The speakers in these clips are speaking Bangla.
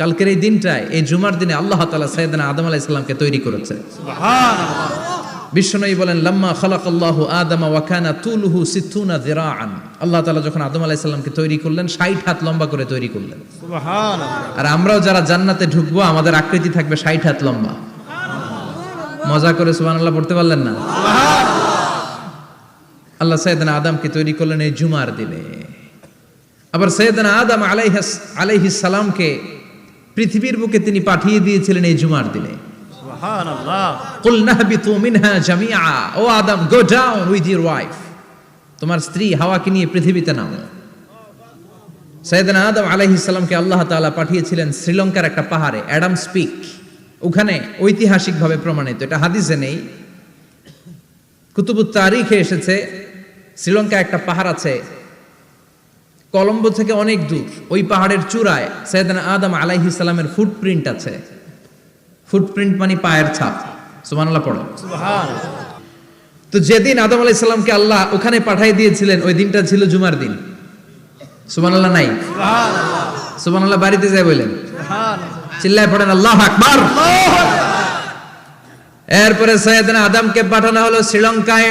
কালকের এই দিনটায় এই জুমার দিনে আল্লাহ তালা সৈয়দনা আদম আলাহ ইসলামকে তৈরি করেছে। বিশ্বনবী বলেন লাম্মা খালাক আল্লাহ আদমা ওয়াকানা তুলহু সিথুনা দিরাআন আল্লাহ তাআলা যখন আদম আলাইহিস সালামকে তৈরি করলেন 60 হাত লম্বা করে তৈরি করলেন। আর আমরাও যারা জান্নাতে ঢুকবো আমাদের আকৃতি থাকবে 60 হাত লম্বা। মজা করে সুবহানাল্লাহ পড়তে পারলেন না? আল্লাহ সৈয়দনা আদমকে তৈরি করলেন এই জুমার দিনে। আবার সৈয়দনা আদম আলাইহিস আলাইহিস সালামকে পৃথিবীর বুকে তিনি পাঠিয়ে দিয়েছিলেন এই জুমার দিনে। ও Adam go down with your wife. তোমার স্ত্রী হাওয়াকে নিয়ে পৃথিবীতে নামো সৈয়দনা আদম আলাইহিস সালামকে আল্লাহ তাআলা পাঠিয়েছিলেন শ্রীলঙ্কার একটা পাহাড়ে অ্যাডাম স্পিক। ওখানে ঐতিহাসিকভাবে প্রমাণিত এটা হাদিসে নেই। কুতুবুত তারিখে এসেছে শ্রীলঙ্কা একটা পাহাড় আছে কলম্বো থেকে অনেক দূর ওই পাহাড়ের চূড়ায় সৈয়দনা আদম আলাইহিস সালামের ফুটপ্রিন্ট আছে। ফুটপ্রিন্ট মানে পায়ের ছাপ। সুবহানাল্লাহ পড়ো। তো যেদিন আদম আলাইহিস সালামকে আল্লাহ ওখানে পাঠিয়ে দিয়েছিলেন ওই দিনটা ছিল জুমার দিন। সুবহানাল্লাহ নাই? সুবহানাল্লাহ। বাড়িতে যায় বলেন। চিল্লায় পড়েন আল্লাহ আকবার। এরপরে সৈয়দনা আদমকে পাঠানো হলো শ্রীলঙ্কায়।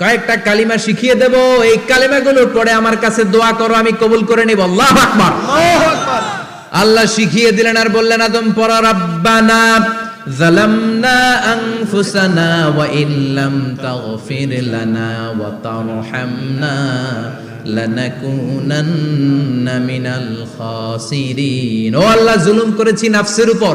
কয়েকটা কালিমা শিখিয়ে দেব। এই কালিমাগুলো পড়ে আমার কাছে দোয়া করো আমি কবুল করে নিব। আল্লাহ আকবার। আল্লাহ শিখিয়ে দিলেন আর বললেন আদম পর রাব্বানা জালামনা আনফুসানা ওয়া ইল্লাম তাগফির লানা ওয়া তারহামনা লানাকুনান্না মিনাল খাসিরিন। ও আল্লাহ জুলুম করেছি নাফসের উপর।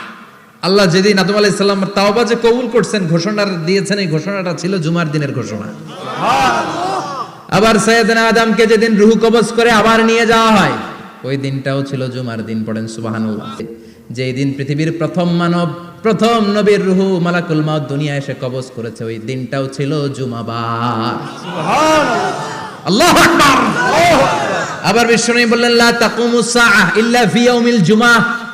আল্লাহ যেদিন আদম আলাইহিস সালাম তাওবা যে কবুল করছেন ঘোষণা দিয়েছেন এই ঘোষণাটা ছিল জুমার দিনের ঘোষণা। আবার সৈয়দনা আদমকে যেদিন রুহু কবজ করে আবার নিয়ে যাওয়া হয় ওই দিনটাও ছিল জুমার দিন পড়েন সুবহানাল্লাহ। যেই দিন পৃথিবীর প্রথম মানব প্রথম নবীর রুহু মালাকুল মাউত দুনিয়া এসে কবজ করেছে ওই দিনটাও ছিল জুমাবার। আল্লাহু আবার বিশ্বনবী বললেন লা তাকুমুস সাআহ ইল্লা ফি ইয়াউমিল জুমআহ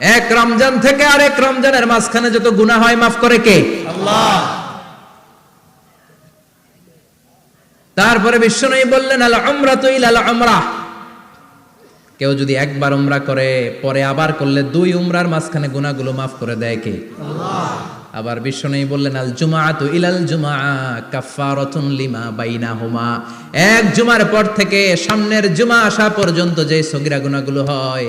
এক রমজান থেকে আরেক রমজানের মাঝখানে যত গুনাহ হয় মাফ করে কে? আল্লাহ। তারপরে বিশ্বনবী বললেন আল উমরাতু ইলা উমরাহ কেউ যদি একবার উমরা করে পরে আবার করলে দুই উমরার মাঝখানে গুনাহগুলো মাফ করে দেয় কে? আবার বিশ্বনবী বললেন আল জুমাআতু ইলাল জুমআ কাফফারাতুন লিমা বাইনাহুমা। এক জুমার পর থেকে সামনের জুমা আসা পর্যন্ত যে সগিরা গুনাহগুলো হয়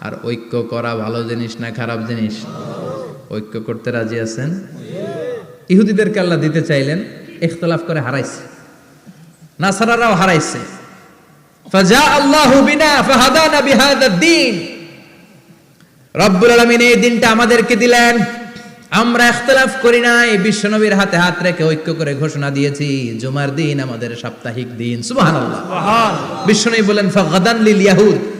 আর ঐক্য করা ভালো জিনিস না খারাপ জিনিস? ঐক্য করতে রাজি আছেন? ইহুদিদেরকে আল্লাহ দিতে চাইলেন ইখতলাফ করে হারাইছে। নাসারারাও হারাইছে। ফাজা আল্লাহু বিনা ফাহাদানা বিহাদা দ্বীন। রব্বুল আলামিন এই দিনটা আমাদেরকে দিলেন। আমরা ইখতলাফ করি নাই বিশ্বনবীর হাতে হাত রেখে ঐক্য করে ঘোষণা দিয়েছি জুমার দিন আমাদের সাপ্তাহিক দিন। সুবহানাল্লাহ। মহান বিশ্বনবী বলেন ফাগাদান লিল ইয়াহুদ।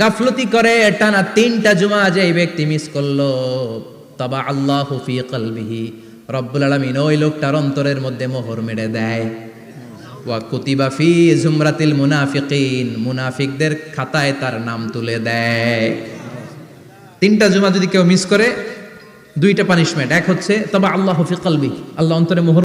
গাফলতি করে, টানা তিনটা জুমা যে এই ব্যক্তি মিস করল। তবা আল্লাহ ফি কলবিহি। রব্বুল আলামিন ওই লোকটার অন্তরের মধ্যে মোহর মেরে দেয়। ওয়া কুতিবা ফি জুমরাতিল মুনাফিকিন। মুনাফিকদের খাতায় তার নাম তুলে দেয়। তিনটা জুমা যদি কেউ মিস করে, দুইটা পানিশমেন্ট এক হচ্ছে, তবে আল্লাহ ফি কলবি আল্লাহ অন্তরে মোহর